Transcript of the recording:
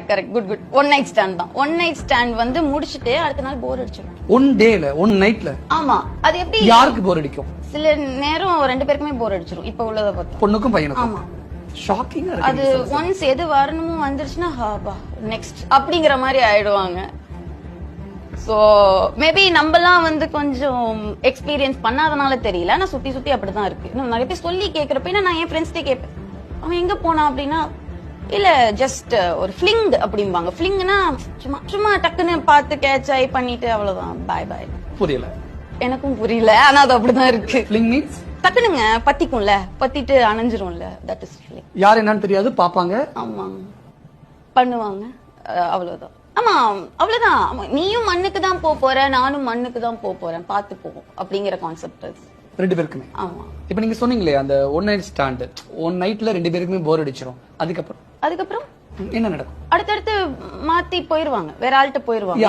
Correct good good one night stand தான். One night stand வந்து முடிச்சிட்டு அடுத்த நாள் போர் அடிச்சிடும் ஒன் டேல ஒன் நைட்ல ஆமா. அது எப்படி? யாருக்கு போர் அடிக்கும்? சில நேரம் ரெண்டு பேருக்குமே போர் அடிச்சிடும் இப்ப உள்ளத பார்த்தா பொண்ணுக்கும் பையனுக்கும்? ஆமா. ஷாக்கிங்கா அது ஒன்ஸ் எது வரணுமோ வந்துருச்சுன்னா ஹாபா நெக்ஸ்ட் அப்படிங்கிற மாதிரி ஆயிடுவாங்க. சோ மேபி நம்மலாம் வந்து கொஞ்சம் எக்ஸ்பீரியன்ஸ் பண்ணாதனால தெரியல. ஆனா சுத்தி சுத்தி அப்படிதான் இருக்கு. நிறைய பேர் சொல்லி கேக்குறப்ப என்ன நான் என் ஃப்ரெண்ட்ஸ்டே கேட்பேன். அவன் எங்க போனா அப்படின்னா இல்ல ஜஸ்ட் ஒரு ஃபிளிங் அப்படிம்பாங்க. ஃபிளிங்னா சும்மா சும்மா டக்குன்னு பார்த்து கேட்ச் ஆகி பண்ணிட்டு அவ்வளவுதான். பாய் பாய் புரியல. எனக்கும் புரியல. ஆனா அது அப்படிதான் இருக்கு. ஃபிளிங் மீன்ஸ் டக்குனுங்க பத்திக்கும்ல. பத்திட்டு அணைஞ்சிரும்ல. தட் இஸ் ஃபிளிங் யார் என்னன்னு தெரியாது பாப்பாங்க ஆமா. பண்ணுவாங்க. அவ்வளவுதான். ஆமா அவ்வளவுதான். நீயும் மண்ணுக்கு தான் போக போற நானும் மண்ணுக்கு தான் போக போறேன். பார்த்து போவோம் அப்படிங்கிற கான்செப்ட் ரெண்டு பேருக்குமே. ஆமா. இப்ப நீங்க சொன்னீங்களே அந்த ஒன் நைட் ஸ்டாண்ட் ஒன் நைட்ல ரெண்டு பேருக்குமே போர் அடிச்சிரும். அதுக்கப்புறம்? அதுக்கப்புறம்? என்ன நடக்கும்? அடுத்தடுத்து மாத்தி போயிருவாங்க. வேற ஆள்கிட்ட போயிருவாங்க.